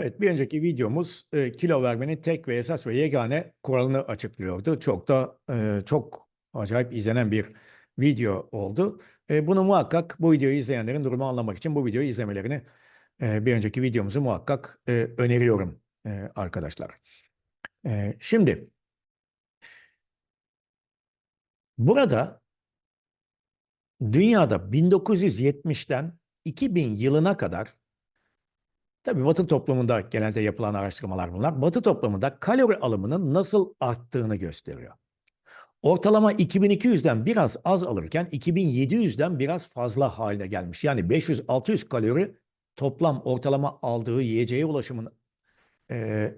Evet, bir önceki videomuz e, kilo vermenin tek ve esas ve yegane kuralını açıklıyordu. Çok da e, çok acayip izlenen bir video oldu. E, bunu muhakkak bu videoyu izleyenlerin durumu anlamak için bu videoyu izlemelerini e, bir önceki videomuzu muhakkak e, öneriyorum e, arkadaşlar. E, şimdi burada dünyada 1970'ten 2000 yılına kadar Tabii Batı toplumunda genelde yapılan araştırmalar bunlar. Batı toplumunda kalori alımının nasıl arttığını gösteriyor. Ortalama 2200'den biraz az alırken 2700'den biraz fazla haline gelmiş. Yani 500-600 kalori toplam ortalama aldığı yiyeceğe ulaşımın e,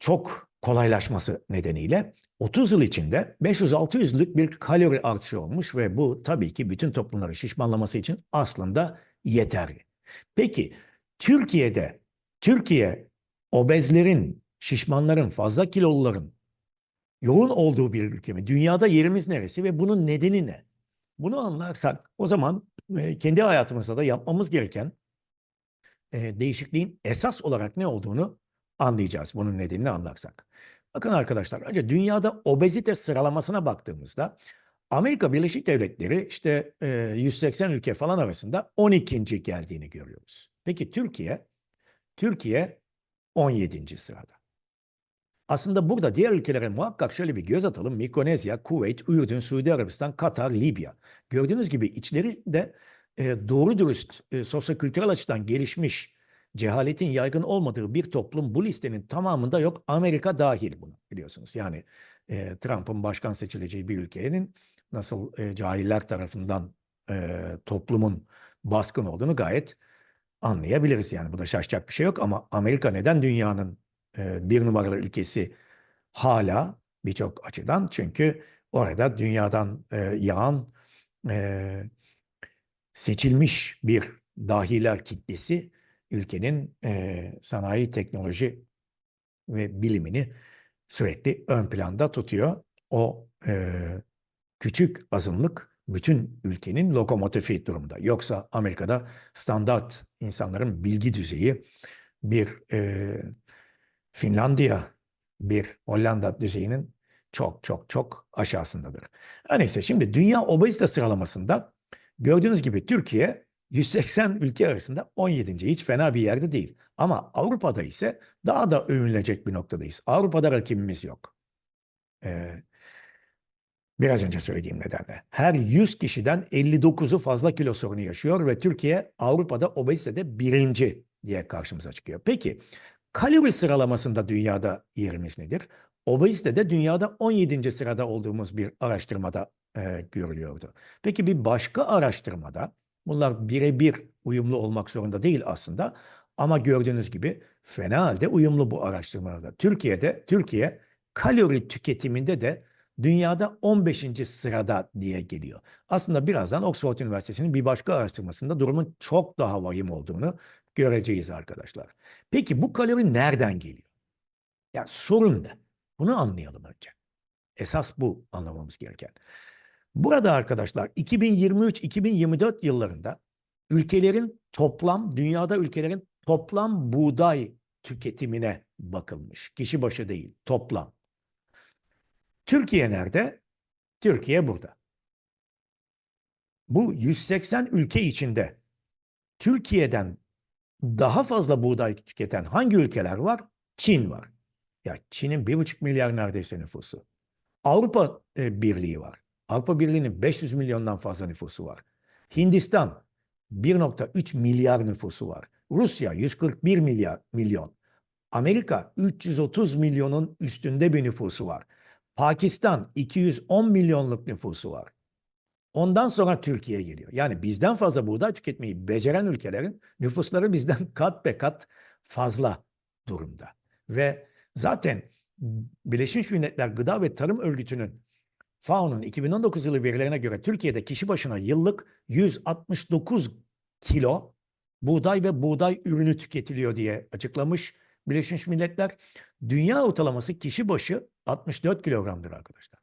çok kolaylaşması nedeniyle 30 yıl içinde 500-600'lük bir kalori artışı olmuş ve bu tabii ki bütün toplumları şişmanlaması için aslında yeterli. Peki Türkiye'de Türkiye obezlerin, şişmanların, fazla kiloluların yoğun olduğu bir ülke mi? Dünyada yerimiz neresi ve bunun nedeni ne? Bunu anlarsak o zaman e, kendi hayatımızda da yapmamız gereken e, değişikliğin esas olarak ne olduğunu anlayacağız. Bunun nedenini anlarsak. Bakın arkadaşlar önce dünyada obezite sıralamasına baktığımızda Amerika Birleşik Devletleri işte e, 180 ülke falan arasında 12. geldiğini görüyoruz. Peki Türkiye? Türkiye 17. sırada. Aslında burada diğer ülkelere muhakkak şöyle bir göz atalım. Mikronezya, Kuveyt, Ürdün, Suudi Arabistan, Katar, Libya. Gördüğünüz gibi içleri de e, doğru dürüst e, sosyokültürel açıdan gelişmiş, cehaletin yaygın olmadığı bir toplum bu listenin tamamında yok. Amerika dahil bunu biliyorsunuz. Yani e, Trump'ın başkan seçileceği bir ülkenin nasıl e, cahiller tarafından e, toplumun baskın olduğunu gayet anlayabiliriz. Yani bu da şaşacak bir şey yok ama Amerika neden dünyanın e, bir numaralı ülkesi hala birçok açıdan? Çünkü orada dünyadan e, yağan e, seçilmiş bir dahiler kitlesi ülkenin e, sanayi, teknoloji ve bilimini sürekli ön planda tutuyor. O e, küçük azınlık bütün ülkenin lokomotifi durumda. Yoksa Amerika'da standart insanların bilgi düzeyi bir e, Finlandiya, bir Hollanda düzeyinin çok çok çok aşağısındadır. Her neyse şimdi dünya obezite sıralamasında gördüğünüz gibi Türkiye 180 ülke arasında 17. hiç fena bir yerde değil. Ama Avrupa'da ise daha da övünülecek bir noktadayız. Avrupa'da rakibimiz yok. Ee, biraz önce söylediğim nedenle. Her 100 kişiden 59'u fazla kilo sorunu yaşıyor ve Türkiye Avrupa'da obezitede birinci diye karşımıza çıkıyor. Peki kalori sıralamasında dünyada yerimiz nedir? Obezitede dünyada 17. sırada olduğumuz bir araştırmada e, görülüyordu. Peki bir başka araştırmada Bunlar birebir uyumlu olmak zorunda değil aslında. Ama gördüğünüz gibi fena halde uyumlu bu araştırmalarda. Türkiye'de, Türkiye kalori tüketiminde de dünyada 15. sırada diye geliyor. Aslında birazdan Oxford Üniversitesi'nin bir başka araştırmasında durumun çok daha vahim olduğunu göreceğiz arkadaşlar. Peki bu kalori nereden geliyor? Ya sorun ne? Bunu anlayalım önce. Esas bu anlamamız gereken. Burada arkadaşlar 2023-2024 yıllarında ülkelerin toplam, dünyada ülkelerin toplam buğday tüketimine bakılmış. Kişi başı değil, toplam. Türkiye nerede? Türkiye burada. Bu 180 ülke içinde Türkiye'den daha fazla buğday tüketen hangi ülkeler var? Çin var. Ya Çin'in 1,5 milyar neredeyse nüfusu. Avrupa e, Birliği var. Avrupa Birliği'nin 500 milyondan fazla nüfusu var. Hindistan 1.3 milyar nüfusu var. Rusya 141 milyar milyon. Amerika 330 milyonun üstünde bir nüfusu var. Pakistan 210 milyonluk nüfusu var. Ondan sonra Türkiye geliyor. Yani bizden fazla buğday tüketmeyi beceren ülkelerin nüfusları bizden kat be kat fazla durumda. Ve zaten Birleşmiş Milletler Gıda ve Tarım Örgütü'nün FAO'nun 2019 yılı verilerine göre Türkiye'de kişi başına yıllık 169 kilo buğday ve buğday ürünü tüketiliyor diye açıklamış Birleşmiş Milletler. Dünya ortalaması kişi başı 64 kilogramdır arkadaşlar.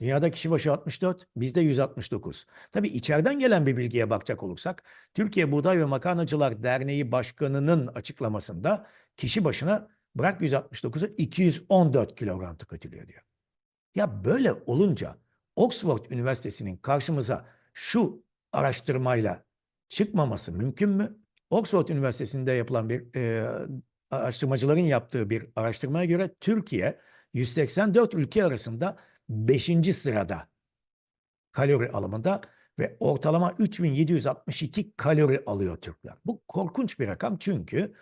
Dünyada kişi başı 64, bizde 169. Tabii içeriden gelen bir bilgiye bakacak olursak, Türkiye Buğday ve Makarnacılar Derneği Başkanı'nın açıklamasında kişi başına bırak 169'u 214 kilogram tüketiliyor diyor. Ya böyle olunca Oxford Üniversitesi'nin karşımıza şu araştırmayla çıkmaması mümkün mü? Oxford Üniversitesi'nde yapılan bir e, araştırmacıların yaptığı bir araştırmaya göre Türkiye 184 ülke arasında 5. sırada kalori alımında ve ortalama 3762 kalori alıyor Türkler. Bu korkunç bir rakam çünkü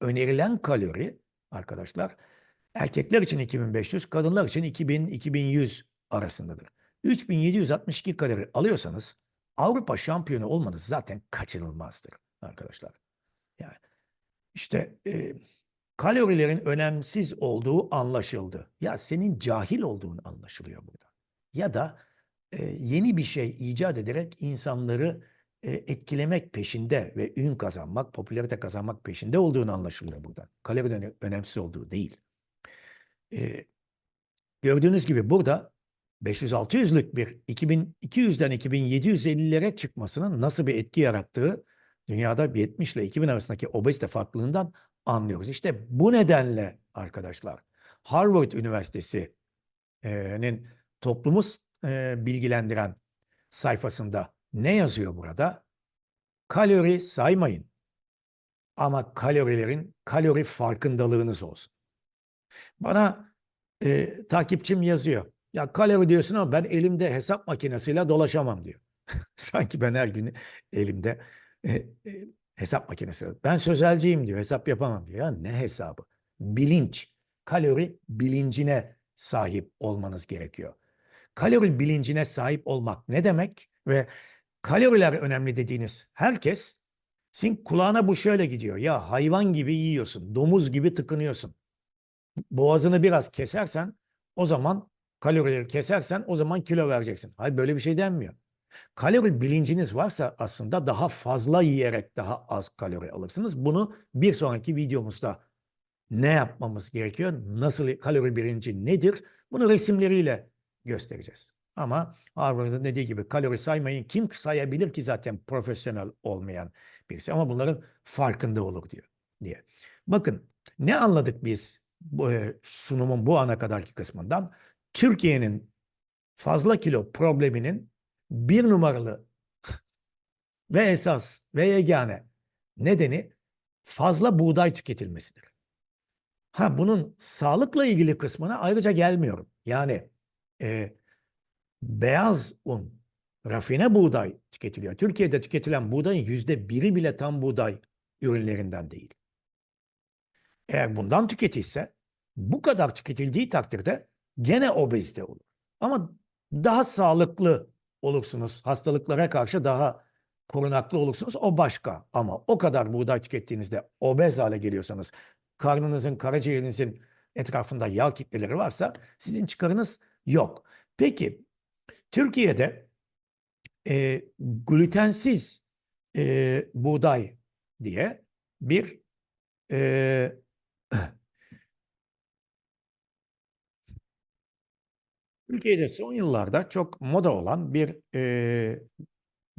önerilen kalori arkadaşlar erkekler için 2500, kadınlar için 2000-2100 arasındadır. 3762 kalori alıyorsanız Avrupa şampiyonu olmanız zaten kaçınılmazdır arkadaşlar. Yani işte e, kalorilerin önemsiz olduğu anlaşıldı. Ya senin cahil olduğun anlaşılıyor burada. Ya da e, yeni bir şey icat ederek insanları e, etkilemek peşinde ve ün kazanmak, popülarite kazanmak peşinde olduğunu anlaşılıyor burada. Kalorinin önemsiz olduğu değil. E, gördüğünüz gibi burada 500-600'lük bir 2200'den 2750'lere çıkmasının nasıl bir etki yarattığı dünyada 70 ile 2000 arasındaki obezite farklılığından anlıyoruz. İşte bu nedenle arkadaşlar Harvard Üniversitesi'nin toplumu e, bilgilendiren sayfasında ne yazıyor burada? Kalori saymayın. Ama kalorilerin kalori farkındalığınız olsun. Bana e, takipçim yazıyor. Ya kalori diyorsun ama ben elimde hesap makinesiyle dolaşamam diyor. Sanki ben her gün elimde e, hesap makinesi. Ben sözelciyim diyor. Hesap yapamam diyor. Ya ne hesabı? Bilinç. Kalori bilincine sahip olmanız gerekiyor. Kalori bilincine sahip olmak ne demek? Ve kaloriler önemli dediğiniz herkes sizin kulağına bu şöyle gidiyor. Ya hayvan gibi yiyorsun, domuz gibi tıkınıyorsun. Boğazını biraz kesersen o zaman kalorileri kesersen o zaman kilo vereceksin. Hayır böyle bir şey denmiyor. Kalori bilinciniz varsa aslında daha fazla yiyerek daha az kalori alırsınız. Bunu bir sonraki videomuzda ne yapmamız gerekiyor? Nasıl kalori bilinci nedir? Bunu resimleriyle göstereceğiz. Ama Harvard'ın dediği gibi kalori saymayın. Kim sayabilir ki zaten profesyonel olmayan birisi? Ama bunların farkında olur diyor diye. Bakın ne anladık biz bu e, sunumun bu ana kadarki kısmından? Türkiye'nin fazla kilo probleminin bir numaralı ve esas ve yegane nedeni fazla buğday tüketilmesidir. Ha bunun sağlıkla ilgili kısmına ayrıca gelmiyorum. Yani e, beyaz un, rafine buğday tüketiliyor. Türkiye'de tüketilen buğdayın yüzde biri bile tam buğday ürünlerinden değil. Eğer bundan tüketilse bu kadar tüketildiği takdirde gene obezite olur. Ama daha sağlıklı olursunuz. Hastalıklara karşı daha korunaklı olursunuz. O başka. Ama o kadar buğday tükettiğinizde obez hale geliyorsanız, karnınızın, karaciğerinizin etrafında yağ kitleleri varsa sizin çıkarınız yok. Peki Türkiye'de e, glutensiz e, buğday diye bir e, Türkiye'de son yıllarda çok moda olan bir e,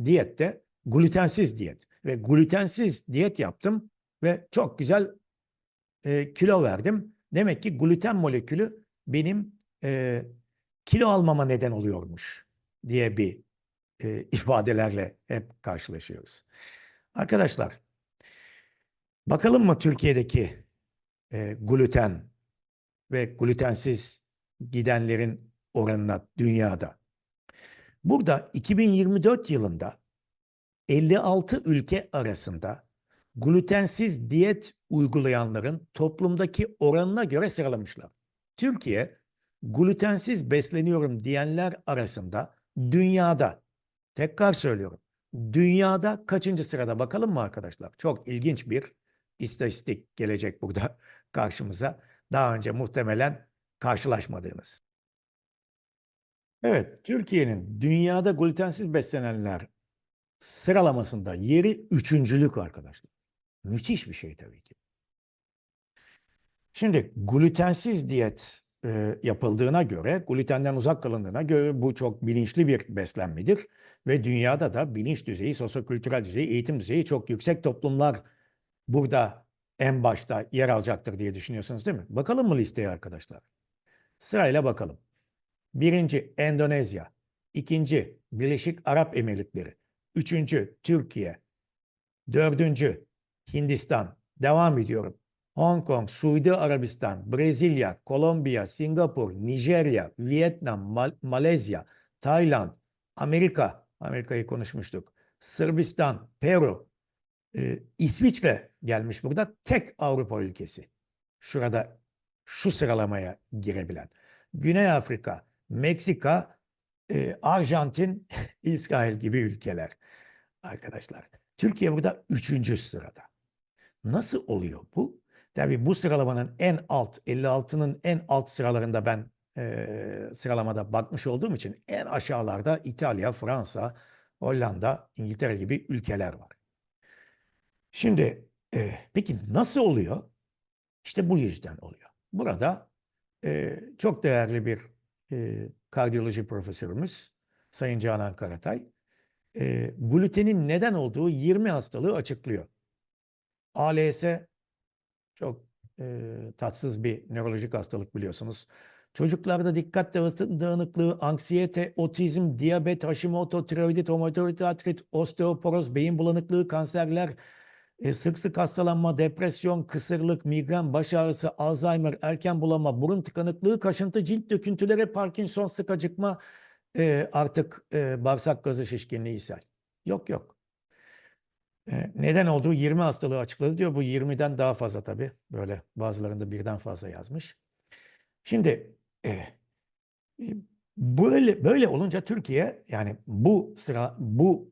diyette glutensiz diyet ve glutensiz diyet yaptım ve çok güzel e, kilo verdim. Demek ki gluten molekülü benim e, kilo almama neden oluyormuş diye bir e, ifadelerle hep karşılaşıyoruz. Arkadaşlar bakalım mı Türkiye'deki e, gluten ve glutensiz gidenlerin oranına dünyada. Burada 2024 yılında 56 ülke arasında glutensiz diyet uygulayanların toplumdaki oranına göre sıralamışlar. Türkiye glutensiz besleniyorum diyenler arasında dünyada tekrar söylüyorum. Dünyada kaçıncı sırada bakalım mı arkadaşlar? Çok ilginç bir istatistik gelecek burada karşımıza. Daha önce muhtemelen karşılaşmadığınız. Evet, Türkiye'nin dünyada glutensiz beslenenler sıralamasında yeri üçüncülük arkadaşlar. Müthiş bir şey tabii ki. Şimdi glutensiz diyet e, yapıldığına göre, glutenden uzak kalındığına göre bu çok bilinçli bir beslenmedir. Ve dünyada da bilinç düzeyi, sosyokültürel düzeyi, eğitim düzeyi çok yüksek toplumlar burada en başta yer alacaktır diye düşünüyorsunuz değil mi? Bakalım mı listeye arkadaşlar? Sırayla bakalım. Birinci Endonezya, ikinci Birleşik Arap Emirlikleri, üçüncü Türkiye, dördüncü Hindistan, devam ediyorum. Hong Kong, Suudi Arabistan, Brezilya, Kolombiya, Singapur, Nijerya, Vietnam, Mal- Malezya, Tayland, Amerika, Amerika'yı konuşmuştuk, Sırbistan, Peru, e, İsviçre gelmiş burada tek Avrupa ülkesi. Şurada şu sıralamaya girebilen. Güney Afrika, Meksika, e, Arjantin, İsrail gibi ülkeler. Arkadaşlar, Türkiye burada üçüncü sırada. Nasıl oluyor bu? Tabii bu sıralamanın en alt, 56'nın en alt sıralarında ben e, sıralamada bakmış olduğum için en aşağılarda İtalya, Fransa, Hollanda, İngiltere gibi ülkeler var. Şimdi e, peki nasıl oluyor? İşte bu yüzden oluyor. Burada e, çok değerli bir e, kardiyoloji profesörümüz Sayın Canan Karatay e, glutenin neden olduğu 20 hastalığı açıklıyor. ALS çok e, tatsız bir nörolojik hastalık biliyorsunuz. Çocuklarda dikkat dağınıklığı, anksiyete, otizm, diyabet, Hashimoto, tiroidit, romatoid artrit, osteoporoz, beyin bulanıklığı, kanserler, e, sık sık hastalanma, depresyon, kısırlık, migren, baş ağrısı, Alzheimer, erken bulama, burun tıkanıklığı, kaşıntı, cilt döküntüleri, Parkinson, sık acıkma, e, artık e, bağırsak gazı şişkinliği, ishal. Yok yok. Neden olduğu 20 hastalığı açıkladı diyor. Bu 20'den daha fazla tabii. Böyle bazılarında birden fazla yazmış. Şimdi böyle böyle olunca Türkiye yani bu sıra bu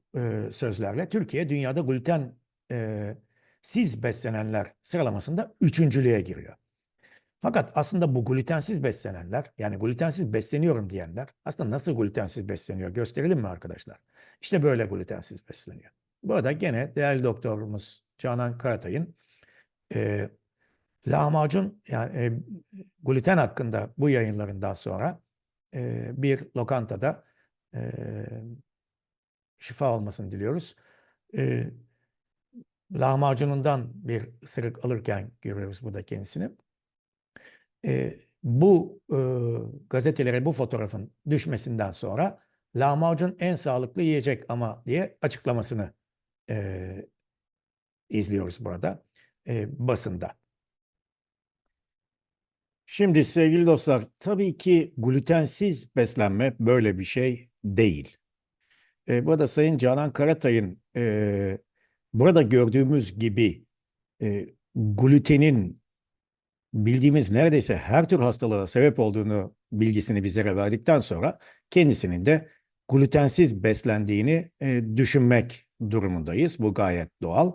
sözlerle Türkiye dünyada gluten e, siz beslenenler sıralamasında üçüncülüğe giriyor. Fakat aslında bu glutensiz beslenenler yani glutensiz besleniyorum diyenler aslında nasıl glutensiz besleniyor gösterelim mi arkadaşlar? İşte böyle glutensiz besleniyor. Bu arada gene değerli doktorumuz Canan Karatay'ın e, lahmacun yani e, gluten hakkında bu yayınlarından sonra e, bir lokantada e, şifa olmasını diliyoruz. E, lahmacunundan bir ısırık alırken görüyoruz burada kendisini. E, bu e, gazetelere bu fotoğrafın düşmesinden sonra lahmacun en sağlıklı yiyecek ama diye açıklamasını e, izliyoruz burada e, basında. Şimdi sevgili dostlar, tabii ki glutensiz beslenme böyle bir şey değil. E, bu arada Sayın Canan Karatay'ın e, burada gördüğümüz gibi e, glutenin bildiğimiz neredeyse her tür hastalığa sebep olduğunu bilgisini bizlere verdikten sonra kendisinin de glutensiz beslendiğini e, düşünmek durumundayız. Bu gayet doğal.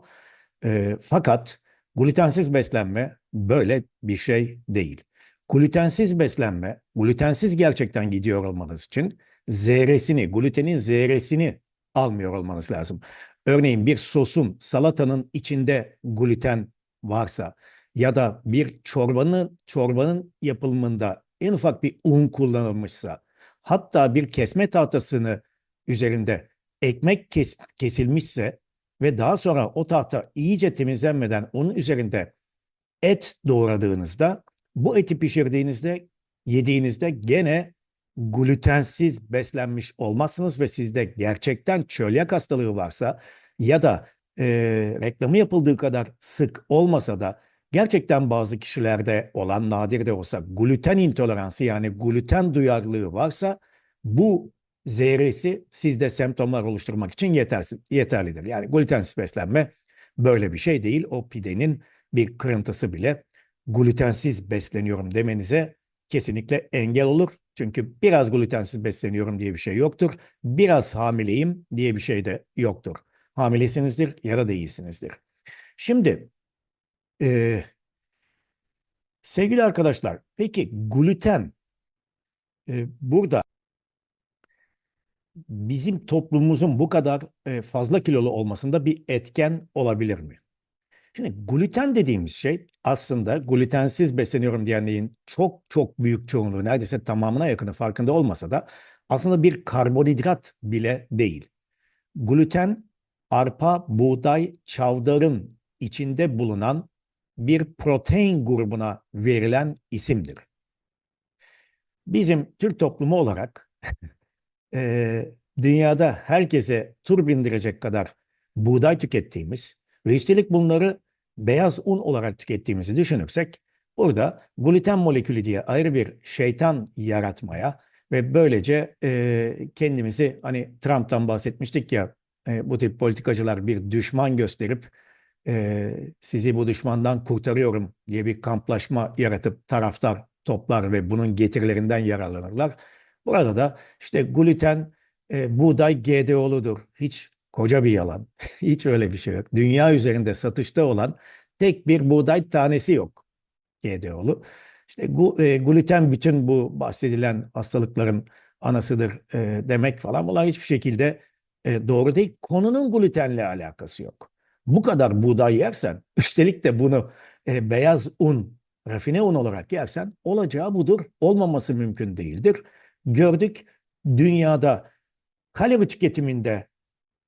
E, fakat glutensiz beslenme böyle bir şey değil. Glutensiz beslenme, glutensiz gerçekten gidiyor olmanız için zerresini, glutenin zerresini almıyor olmanız lazım. Örneğin bir sosun, salatanın içinde gluten varsa ya da bir çorbanın çorbanın yapılımında en ufak bir un kullanılmışsa, hatta bir kesme tahtasını üzerinde ekmek kes, kesilmişse ve daha sonra o tahta iyice temizlenmeden onun üzerinde et doğradığınızda, bu eti pişirdiğinizde, yediğinizde gene glutensiz beslenmiş olmazsınız ve sizde gerçekten çölyak hastalığı varsa ya da e, reklamı yapıldığı kadar sık olmasa da gerçekten bazı kişilerde olan nadir de olsa gluten intoleransı yani gluten duyarlılığı varsa bu ZR'si sizde semptomlar oluşturmak için yetersiz, yeterlidir. Yani glutensiz beslenme böyle bir şey değil. O pidenin bir kırıntısı bile glutensiz besleniyorum demenize kesinlikle engel olur. Çünkü biraz glutensiz besleniyorum diye bir şey yoktur. Biraz hamileyim diye bir şey de yoktur. Hamilesinizdir ya da değilsinizdir. Şimdi e, sevgili arkadaşlar peki gluten e, burada bizim toplumumuzun bu kadar e, fazla kilolu olmasında bir etken olabilir mi? Şimdi gluten dediğimiz şey aslında glutensiz besleniyorum diyenlerin çok çok büyük çoğunluğu neredeyse tamamına yakını farkında olmasa da aslında bir karbonhidrat bile değil. Gluten arpa, buğday, çavdarın içinde bulunan bir protein grubuna verilen isimdir. Bizim Türk toplumu olarak eee, dünyada herkese tur bindirecek kadar buğday tükettiğimiz ve üstelik bunları beyaz un olarak tükettiğimizi düşünürsek burada gluten molekülü diye ayrı bir şeytan yaratmaya ve böylece eee, kendimizi hani Trump'tan bahsetmiştik ya e, bu tip politikacılar bir düşman gösterip e, sizi bu düşmandan kurtarıyorum diye bir kamplaşma yaratıp taraftar toplar ve bunun getirilerinden yararlanırlar. Burada da işte gluten, e, buğday GDO'ludur. Hiç koca bir yalan. Hiç öyle bir şey yok. Dünya üzerinde satışta olan tek bir buğday tanesi yok GDO'lu. İşte e, gluten bütün bu bahsedilen hastalıkların anasıdır e, demek falan. Bunlar hiçbir şekilde e, doğru değil. Konunun glutenle alakası yok. Bu kadar buğday yersen, üstelik de bunu beyaz un, rafine un olarak yersen olacağı budur. Olmaması mümkün değildir. Gördük dünyada kalori tüketiminde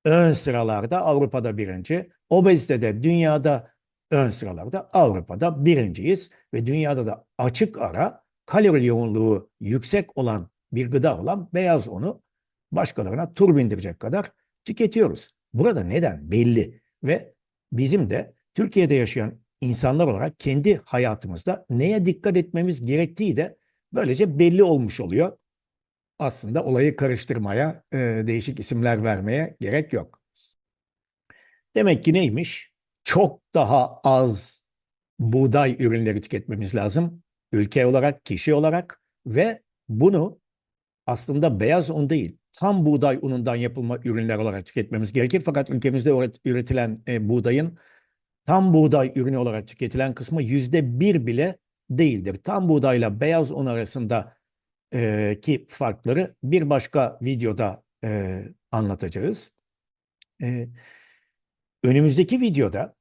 ön sıralarda Avrupa'da birinci, obezitede dünyada ön sıralarda Avrupa'da birinciyiz ve dünyada da açık ara kalori yoğunluğu yüksek olan bir gıda olan beyaz unu başkalarına tur bindirecek kadar tüketiyoruz. Burada neden belli ve bizim de Türkiye'de yaşayan insanlar olarak kendi hayatımızda neye dikkat etmemiz gerektiği de böylece belli olmuş oluyor. Aslında olayı karıştırmaya, e, değişik isimler vermeye gerek yok. Demek ki neymiş? Çok daha az buğday ürünleri tüketmemiz lazım. Ülke olarak, kişi olarak ve bunu aslında beyaz un değil, tam buğday unundan yapılma ürünler olarak tüketmemiz gerekir. Fakat ülkemizde üret- üretilen e, buğdayın tam buğday ürünü olarak tüketilen kısmı yüzde bir bile değildir. Tam buğdayla beyaz un arasında e, ki farkları bir başka videoda e, anlatacağız. E, önümüzdeki videoda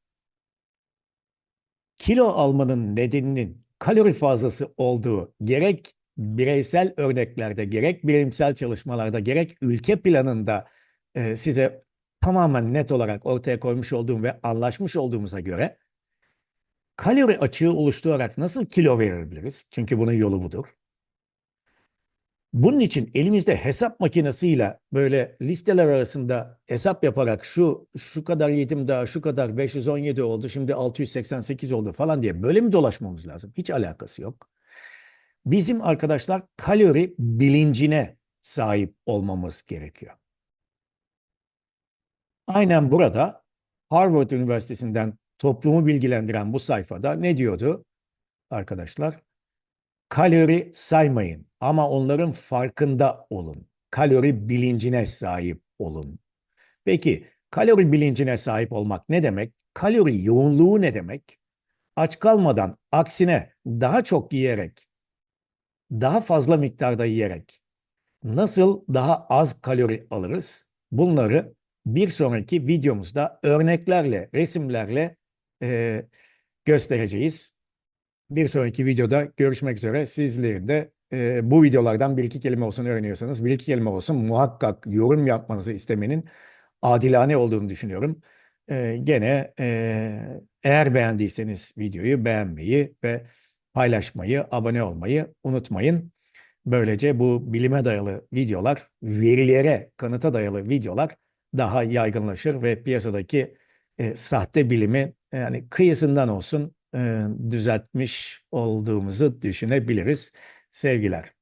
kilo almanın nedeninin kalori fazlası olduğu gerek bireysel örneklerde gerek bilimsel çalışmalarda gerek ülke planında e, size tamamen net olarak ortaya koymuş olduğum ve anlaşmış olduğumuza göre kalori açığı oluşturarak nasıl kilo verebiliriz? Çünkü bunun yolu budur. Bunun için elimizde hesap makinesiyle böyle listeler arasında hesap yaparak şu şu kadar yedim daha şu kadar 517 oldu şimdi 688 oldu falan diye böyle mi dolaşmamız lazım? Hiç alakası yok. Bizim arkadaşlar kalori bilincine sahip olmamız gerekiyor. Aynen burada Harvard Üniversitesi'nden toplumu bilgilendiren bu sayfada ne diyordu arkadaşlar? Kalori saymayın ama onların farkında olun. Kalori bilincine sahip olun. Peki kalori bilincine sahip olmak ne demek? Kalori yoğunluğu ne demek? Aç kalmadan aksine daha çok yiyerek, daha fazla miktarda yiyerek nasıl daha az kalori alırız? Bunları bir sonraki videomuzda örneklerle, resimlerle e, göstereceğiz. Bir sonraki videoda görüşmek üzere. Sizlerin de e, bu videolardan bir iki kelime olsun öğreniyorsanız bir iki kelime olsun muhakkak yorum yapmanızı istemenin adilane olduğunu düşünüyorum. E, gene e, eğer beğendiyseniz videoyu beğenmeyi ve paylaşmayı, abone olmayı unutmayın. Böylece bu bilime dayalı videolar, verilere, kanıta dayalı videolar daha yaygınlaşır ve piyasadaki e, sahte bilimi yani kıyısından olsun düzeltmiş olduğumuzu düşünebiliriz. Sevgiler.